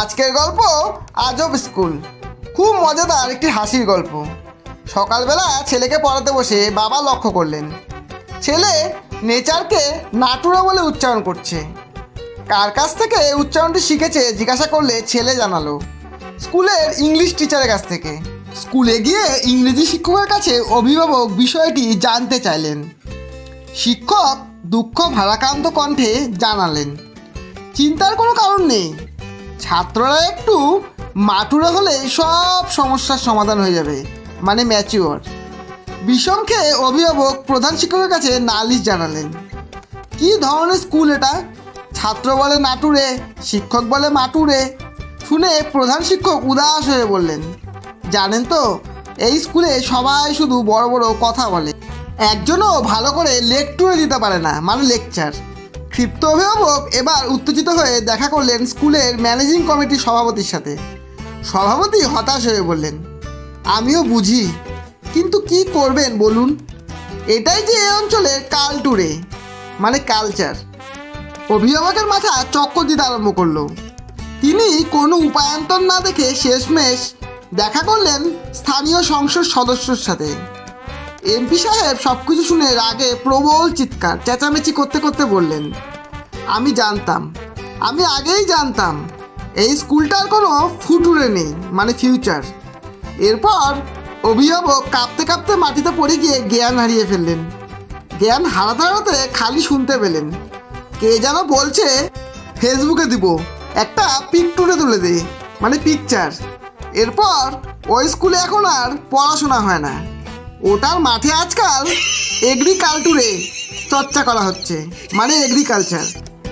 আজকের গল্প আজব স্কুল। খুব মজাদার একটি হাসির গল্প। সকালবেলা ছেলেকে পড়াতে বসে বাবা লক্ষ্য করলেন। ছেলে নেচারকে নাটুরা বলে উচ্চারণ করছে। কার কাছ থেকে উচ্চারণটি শিখেছে জিজ্ঞাসা করলে ছেলে জানালো, স্কুলের ইংলিশ টিচারের কাছ থেকে। স্কুলে গিয়ে ইংরেজি শিক্ষকের কাছে অভিভাবক বিষয়টি জানতে চাইলেন। শিক্ষক দুঃখ ভারাক্রান্ত কণ্ঠে জানালেন, চিন্তার কোনো কারণ নেই। ছাত্ররা একটু মাটুরে হলে সব সমস্যার সমাধান হয়ে যাবে মানে ম্যাচিওর বিষম খেয়ে অভিভাবক প্রধান শিক্ষকের কাছে নালিশ জানালেন। কি ধরনের স্কুল এটা? ছাত্র বলে নাটুরে, শিক্ষক বলে মাটুরে? শুনে প্রধান শিক্ষক উদাস হয়ে বললেন, জানেন তো, এই স্কুলে সবাই শুধু বড় বড় কথা বলে। একজনও ভালো করে লেকটুরে দিতে পারে না মানে লেকচার ক্ষিপ্ত অভিভাবক এবার উত্তেজিত হয়ে দেখা করলেন স্কুলের ম্যানেজিং কমিটির সভাপতির সাথে। সভাপতি হতাশ হয়ে বললেন, আমিও বুঝি, কিন্তু কি করবেন বলুন? এটাই যে এই অঞ্চলের কালটুরে মানে কালচার। অভিভাবকের মাথা চক্কর দিতে আরম্ভ করল। তিনি কোনো উপায়ান্তর না দেখে শেষমেশ দেখা করলেন স্থানীয় সংসদ সদস্যর সাথে। এমপি সাহেব সব কিছু শুনে রাগে প্রবল চিৎকার, চেঁচামেচি করতে করতে বললেন, আমি জানতাম, আমি আগেই জানতাম, এই স্কুলটার কোনো ফুটুরে নেই মানে ফিউচার এরপর অভিভাবক কাঁপতে কাঁপতে মাটিতে পড়ে গিয়ে জ্ঞান হারিয়ে ফেললেন। জ্ঞান হারাতে হারাতে খালি শুনতে পেলেন, কে যেন বলছে, ফেসবুকে দিব, একটা পিক তুলে তুলে দে মানে পিকচার এরপর ওই স্কুলে এখন আর পড়াশোনা হয় না। ওটার মাঠে আজকাল এগ্রিকালচারে চর্চা করা হচ্ছে। মানে এগ্রিকালচার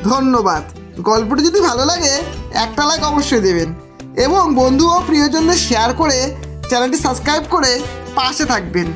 ধন্যবাদ। গল্পটি যদি ভালো লাগে, একটা লাইক অবশ্যই দেবেন। এবং বন্ধু ও প্রিয়জনদের শেয়ার করে চ্যানেলটি সাবস্ক্রাইব করে পাশে থাকবেন।